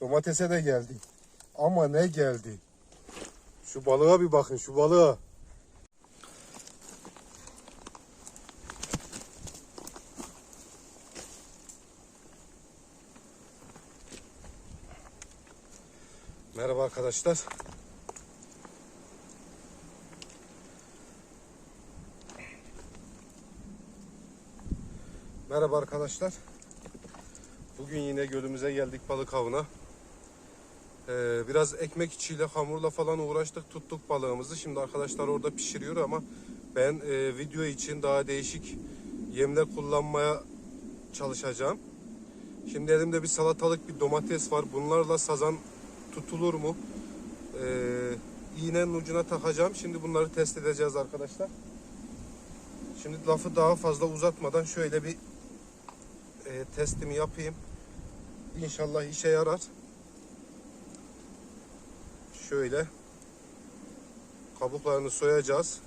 Domatese de geldi. Ama ne geldi? Şu balığa bir bakın şu balığa. Merhaba arkadaşlar. Merhaba arkadaşlar. Bugün yine gölümüze geldik balık avına. Ee, biraz ekmek içiyle hamurla falan uğraştık tuttuk balığımızı. Şimdi arkadaşlar orada pişiriyor ama ben e, video için daha değişik yemler kullanmaya çalışacağım. Şimdi elimde bir salatalık bir domates var. Bunlarla sazan tutulur mu? Ee, iğnenin ucuna takacağım. Şimdi bunları test edeceğiz arkadaşlar. Şimdi lafı daha fazla uzatmadan şöyle bir e, testimi yapayım. İnşallah işe yarar. Şöyle kabuklarını soyacağız.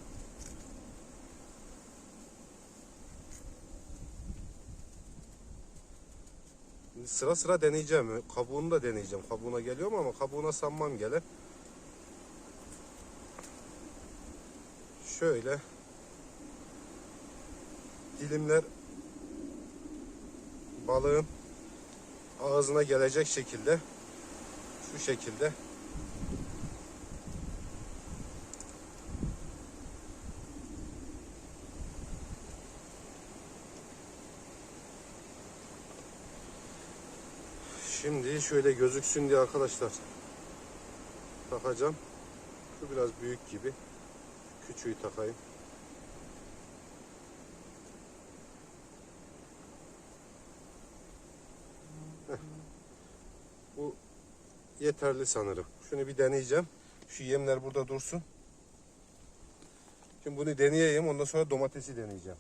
Şimdi sıra sıra deneyeceğim. Kabuğunu da deneyeceğim. Kabuğuna geliyor mu ama kabuğuna sanmam gele. Şöyle dilimler balığın ağzına gelecek şekilde şu şekilde Şimdi şöyle gözüksün diye arkadaşlar takacağım. Şu biraz büyük gibi. Küçüğü takayım. Bu yeterli sanırım. Şunu bir deneyeceğim. Şu yemler burada dursun. Şimdi bunu deneyeyim. Ondan sonra domatesi deneyeceğim.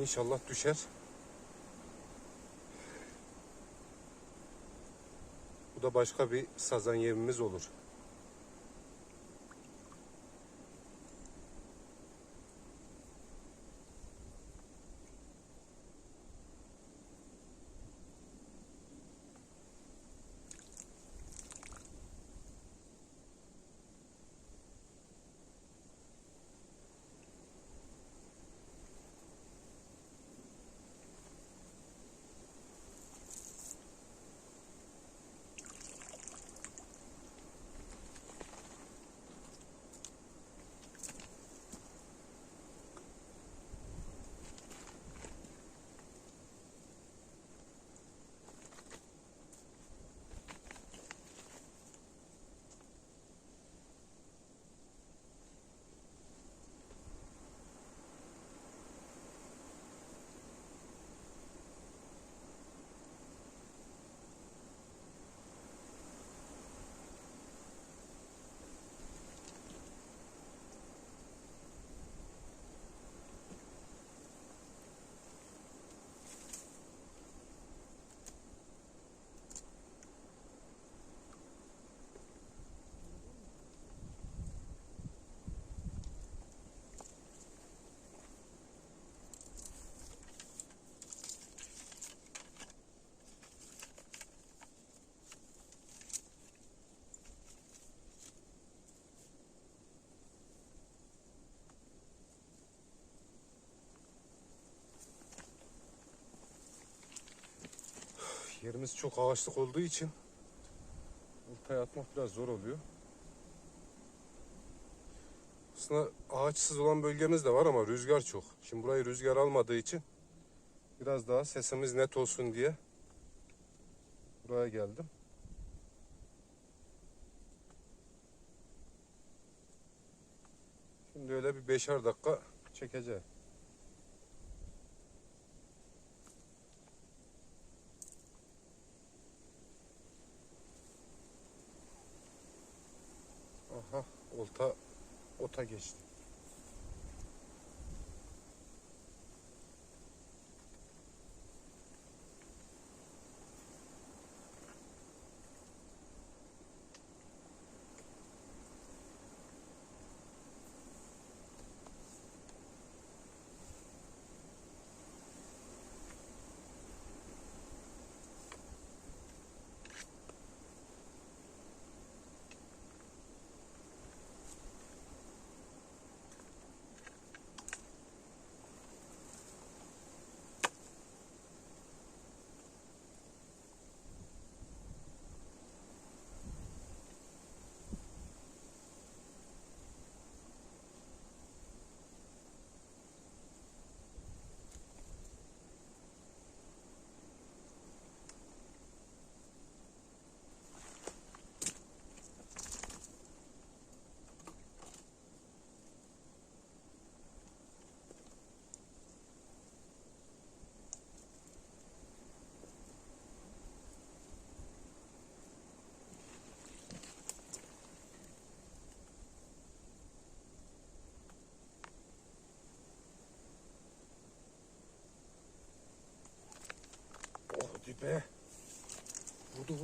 İnşallah düşer. Bu da başka bir sazan yemimiz olur. Yerimiz çok ağaçlık olduğu için oltaya atmak biraz zor oluyor. Aslında ağaçsız olan bölgemiz de var ama rüzgar çok. Şimdi burayı rüzgar almadığı için biraz daha sesimiz net olsun diye buraya geldim. Şimdi öyle bir beşer dakika çekeceğim. Olta ota geçti.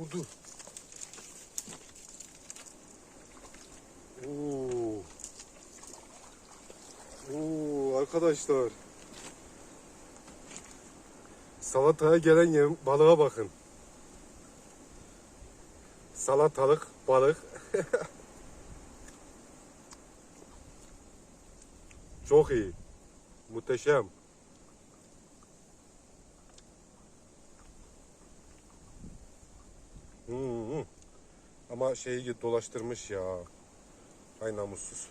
Vurdu. Oo. Oo arkadaşlar. Salataya gelen yem, balığa bakın. Salatalık, balık. Çok iyi. Muhteşem. Hmm. Ama şeyi dolaştırmış ya. Ay namussuz.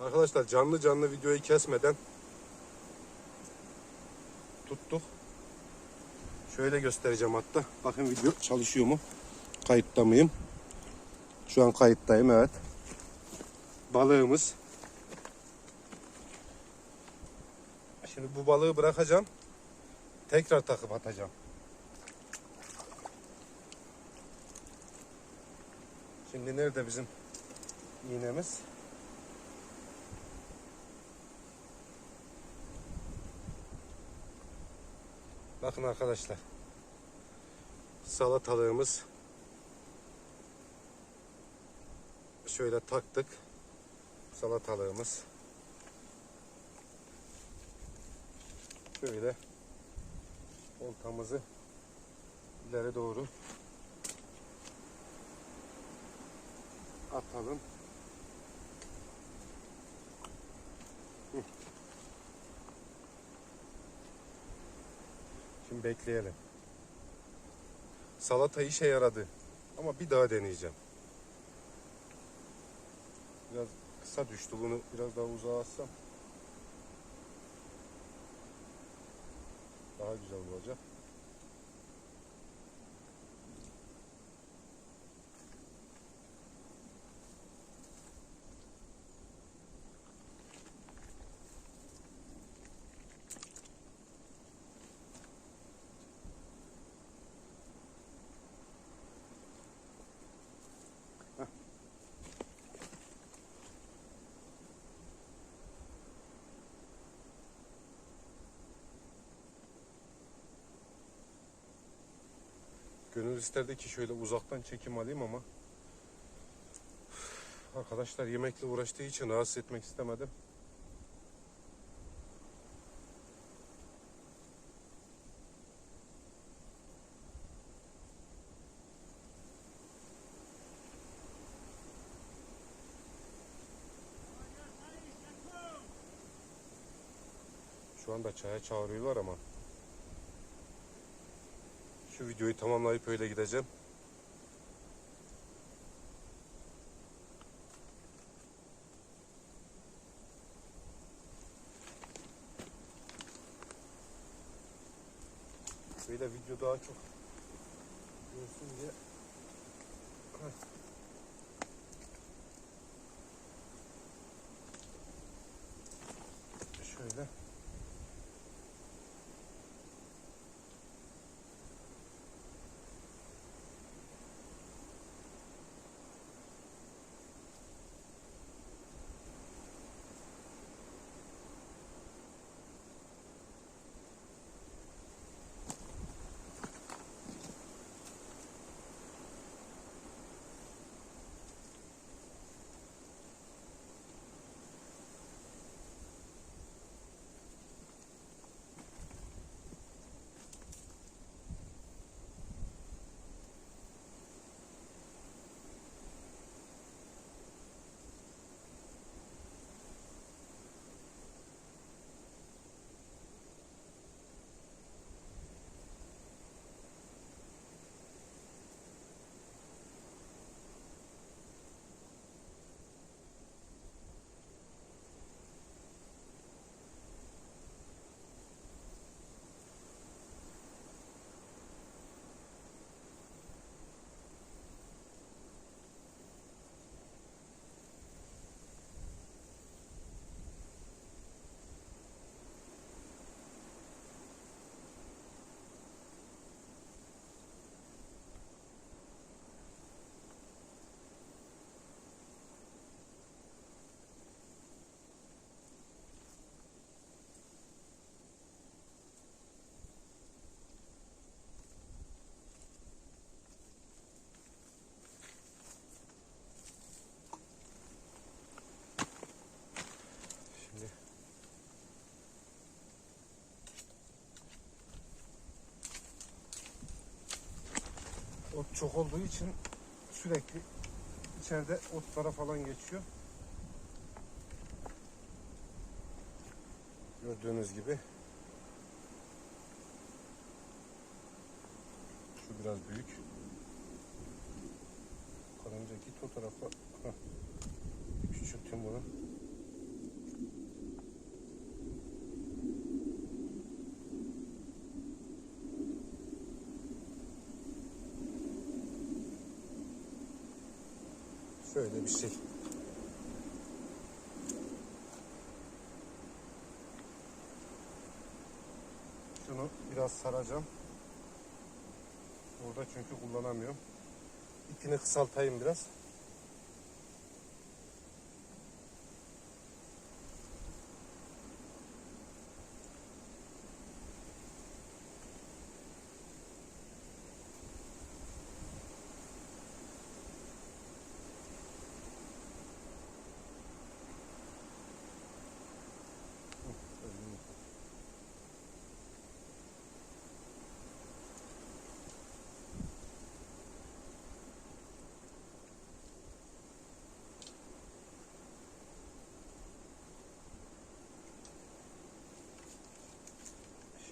Arkadaşlar canlı canlı videoyu kesmeden tuttuk. Şöyle göstereceğim hatta. Bakın video çalışıyor mu? Kayıtta mıyım? Şu an kayıttayım evet. Balığımız. Şimdi bu balığı bırakacağım. Tekrar takıp atacağım. Şimdi nerede bizim iğnemiz? Bakın arkadaşlar. Salatalığımız şöyle taktık. Salatalığımız şöyle oltamızı ileri doğru atalım. Şimdi bekleyelim. Salata işe yaradı. Ama bir daha deneyeceğim. Biraz kısa düştü. Bunu biraz daha uzağa atsam. Daha güzel olacak. Gönül isterdi ki şöyle uzaktan çekim alayım ama arkadaşlar yemekle uğraştığı için rahatsız etmek istemedim. Şu anda çaya çağırıyorlar ama şu videoyu tamamlayıp öyle gideceğim. Böyle video daha çok çok olduğu için sürekli içeride otlara falan geçiyor. Gördüğünüz gibi. Şu biraz büyük. Karınca git o bunu. Şöyle bir şey. Şunu biraz saracağım. Burada çünkü kullanamıyorum. İpini kısaltayım biraz.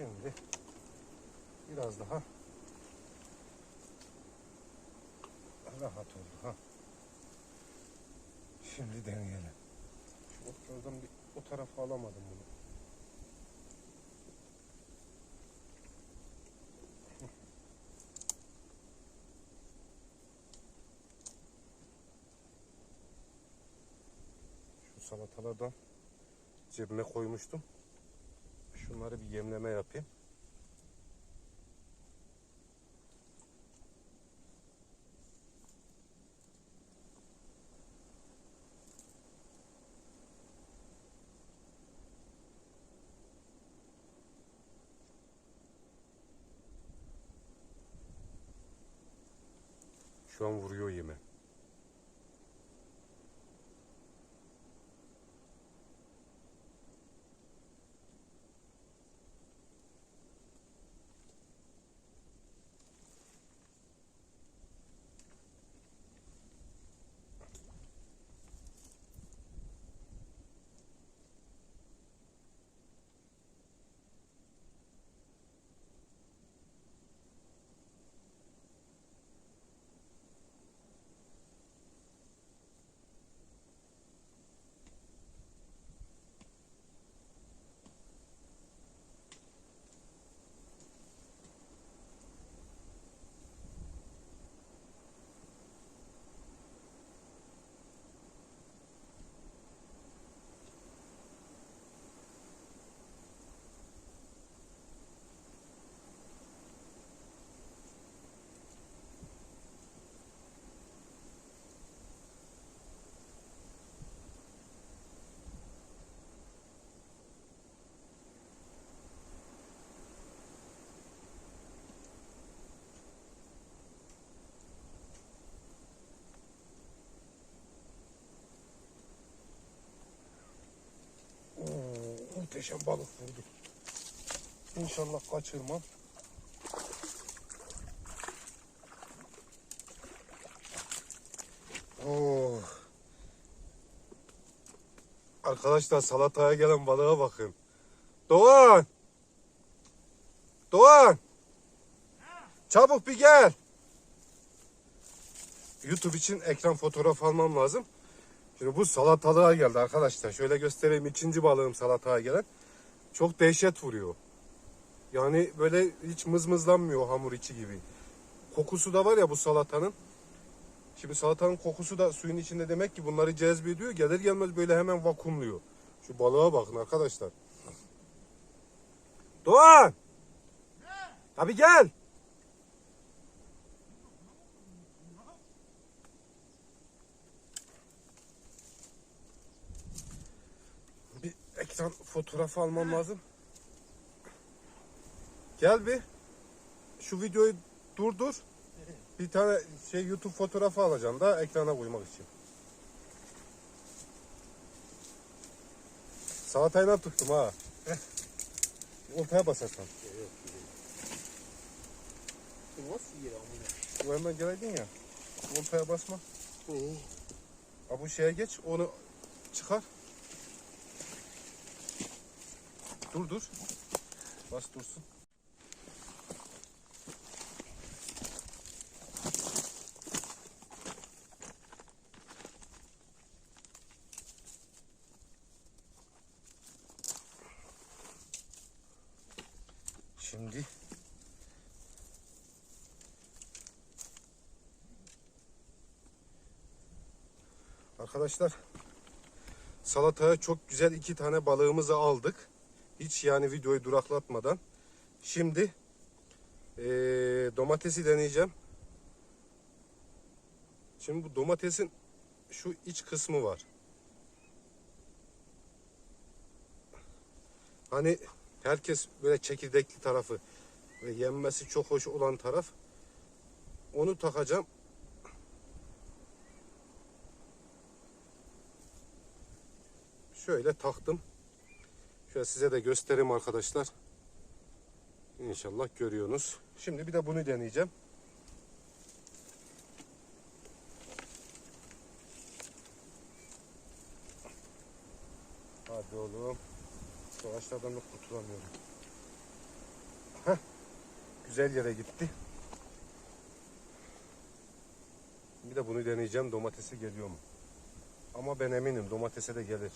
Şimdi biraz daha rahat oldu ha. Şimdi deneyelim. Şu otlardan bir o tarafa alamadım bunu. Şu salatalardan cebime koymuştum. Şunları bir yemleme yapayım. Şu an vuruyor yeme. Oo, muhteşem balık vurdu. İnşallah kaçırmam. Oo. Arkadaşlar salataya gelen balığa bakın. Doğan! Doğan! Çabuk bir gel. YouTube için ekran fotoğraf almam lazım. Şimdi bu salatalığa geldi arkadaşlar. Şöyle göstereyim ikinci balığım salataya gelen. Çok dehşet vuruyor. Yani böyle hiç mızmızlanmıyor hamur içi gibi. Kokusu da var ya bu salatanın. Şimdi salatanın kokusu da suyun içinde demek ki bunları cezbediyor. Gelir gelmez böyle hemen vakumluyor. Şu balığa bakın arkadaşlar. Doğan! Tabii gel. Bir ekran fotoğrafı almam lazım. Gel bir. Şu videoyu durdur. Bir tane şey YouTube fotoğrafı alacağım da ekrana koymak için. Salatayla tuttum ha. Oltaya basarsan. Bu nasıl yer amına? Hemen geleydin ya. Voltaya basma. Ha bu şeye geç onu çıkar. Dur dur. Bas dursun. Şimdi Arkadaşlar salataya çok güzel iki tane balığımızı aldık. Hiç yani videoyu duraklatmadan. Şimdi eee, domatesi deneyeceğim. Şimdi bu domatesin şu iç kısmı var. Hani herkes böyle çekirdekli tarafı ve yenmesi çok hoş olan taraf. Onu takacağım. Şöyle taktım. Şöyle size de göstereyim arkadaşlar. İnşallah görüyorsunuz. Şimdi bir de bunu deneyeceğim. Hadi oğlum. Şu ağaçlardan da kurtulamıyorum. Heh. Güzel yere gitti. Bir de bunu deneyeceğim. Domatesi geliyor mu? Ama ben eminim domatese de gelir.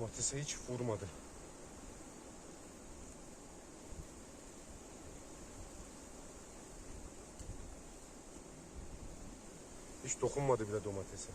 Domatese hiç vurmadı. Hiç dokunmadı bile domatese.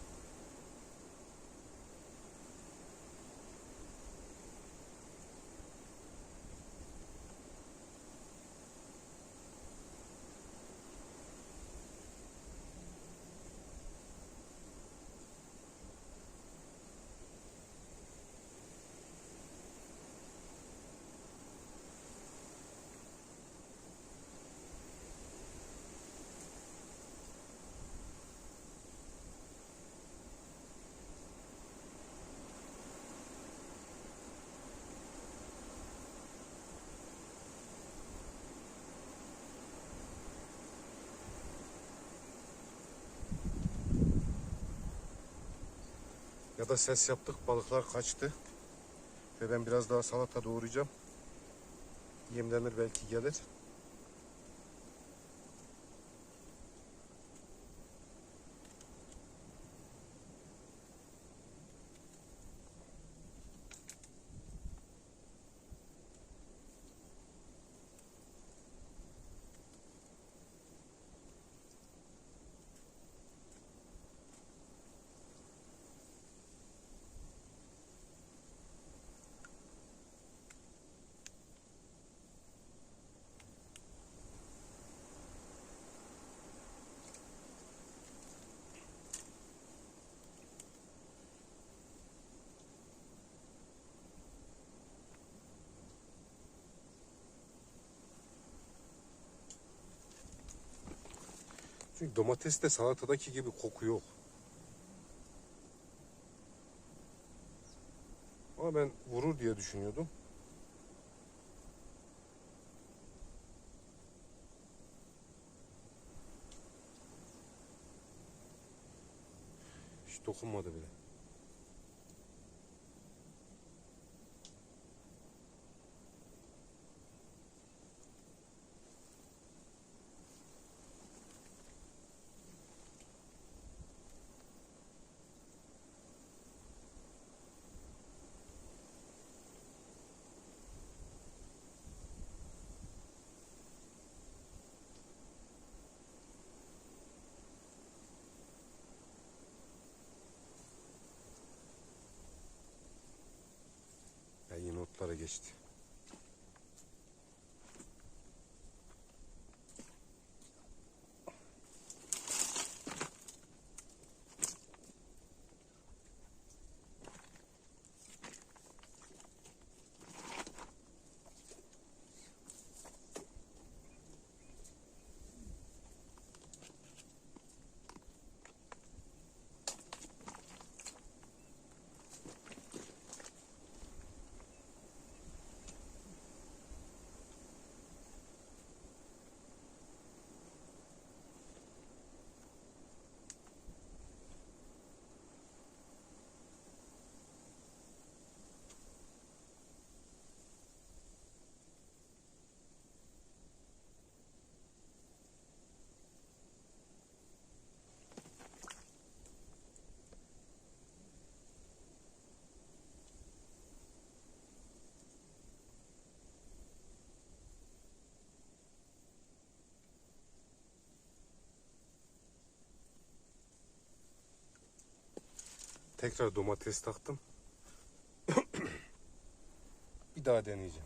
Ya da ses yaptık balıklar kaçtı. Ve ben biraz daha salata doğrayacağım. Yemlenir belki gelir. Çünkü domateste salatadaki gibi koku yok. Ama ben vurur diye düşünüyordum. Hiç dokunmadı bile. Ya yine otlara geçti. Tekrar domates taktım. bir daha deneyeceğim.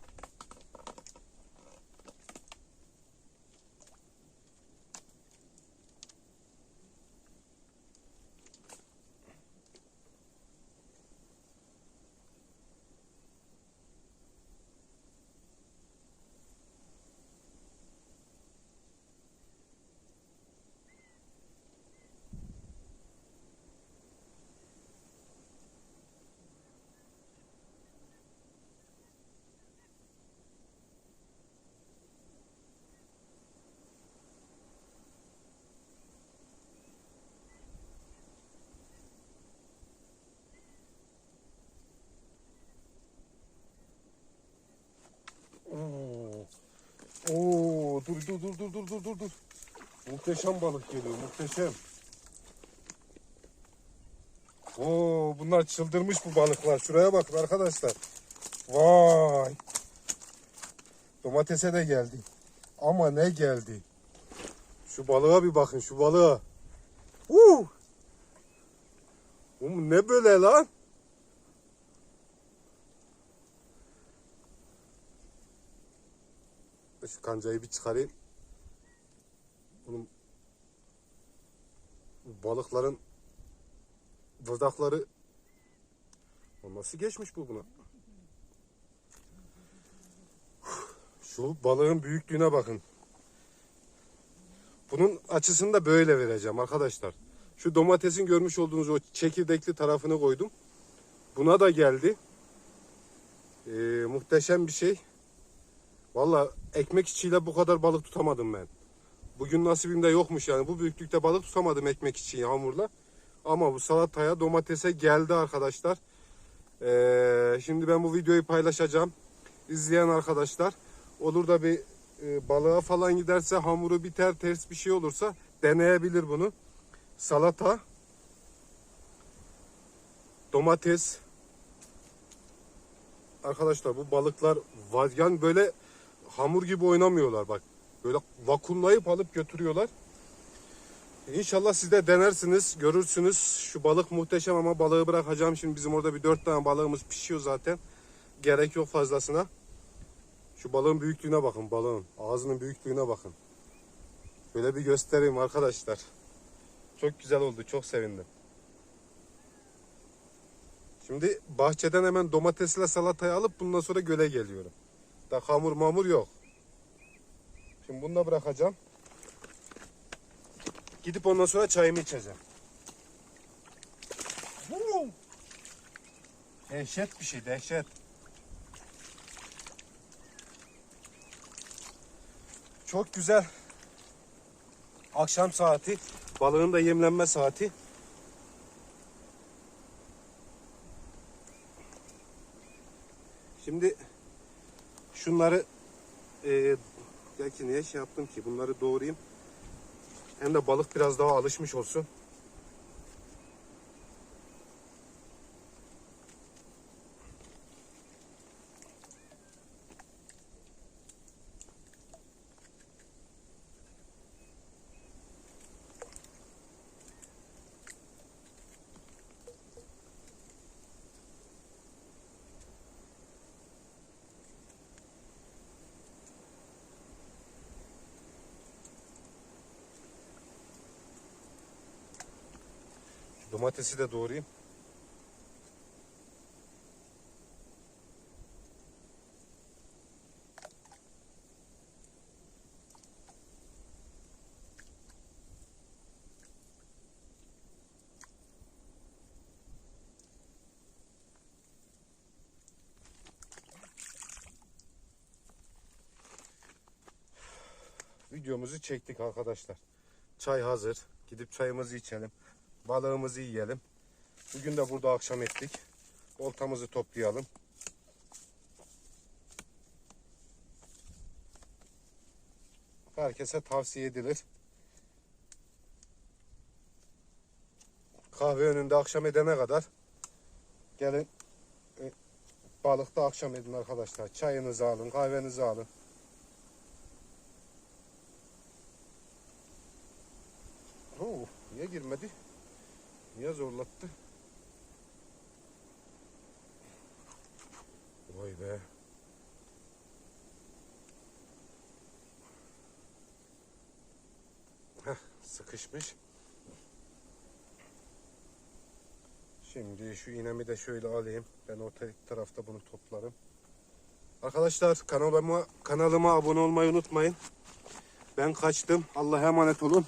Oo. Dur dur dur dur dur dur dur dur. Muhteşem balık geliyor, muhteşem. Oo, bunlar çıldırmış bu balıklar. Şuraya bakın arkadaşlar. Vay. Domatese de geldi. Ama ne geldi? Şu balığa bir bakın, şu balığa. Uh! Oğlum ne böyle lan? Şu kancayı bir çıkarayım. Bunun bu balıkların vırdakları nasıl geçmiş bu buna? Şu balığın büyüklüğüne bakın. Bunun açısını da böyle vereceğim arkadaşlar. Şu domatesin görmüş olduğunuz o çekirdekli tarafını koydum. Buna da geldi. Ee, muhteşem bir şey. Valla ekmek içiyle bu kadar balık tutamadım ben. Bugün nasibimde yokmuş yani. Bu büyüklükte balık tutamadım ekmek için hamurla. Ama bu salataya domatese geldi arkadaşlar. Ee, şimdi ben bu videoyu paylaşacağım. İzleyen arkadaşlar olur da bir e, balığa falan giderse hamuru biter ters bir şey olursa deneyebilir bunu. Salata, domates. Arkadaşlar bu balıklar var yani böyle hamur gibi oynamıyorlar bak. Böyle vakumlayıp alıp götürüyorlar. İnşallah siz de denersiniz, görürsünüz. Şu balık muhteşem ama balığı bırakacağım. Şimdi bizim orada bir dört tane balığımız pişiyor zaten. Gerek yok fazlasına. Şu balığın büyüklüğüne bakın balığın. Ağzının büyüklüğüne bakın. Böyle bir göstereyim arkadaşlar. Çok güzel oldu. Çok sevindim. Şimdi bahçeden hemen domatesle salatayı alıp bundan sonra göle geliyorum. Da hamur mamur yok. Şimdi bunu da bırakacağım. Gidip ondan sonra çayımı içeceğim. Dehşet bir şey dehşet. Çok güzel. Akşam saati. Balığın da yemlenme saati. Şimdi şunları e, belki niye şey yaptım ki bunları doğrayayım. Hem de balık biraz daha alışmış olsun. Domatesi de doğrayayım. Videomuzu çektik arkadaşlar. Çay hazır. Gidip çayımızı içelim. Balığımızı yiyelim. Bugün de burada akşam ettik. Oltamızı toplayalım. Herkese tavsiye edilir. Kahve önünde akşam edene kadar gelin e, balıkta akşam edin arkadaşlar. Çayınızı alın, kahvenizi alın. Oo, niye girmedi? Niye zorlattı? Vay be. Heh, sıkışmış. Şimdi şu iğnemi de şöyle alayım. Ben orta tarafta bunu toplarım. Arkadaşlar kanalıma kanalıma abone olmayı unutmayın. Ben kaçtım. Allah'a emanet olun.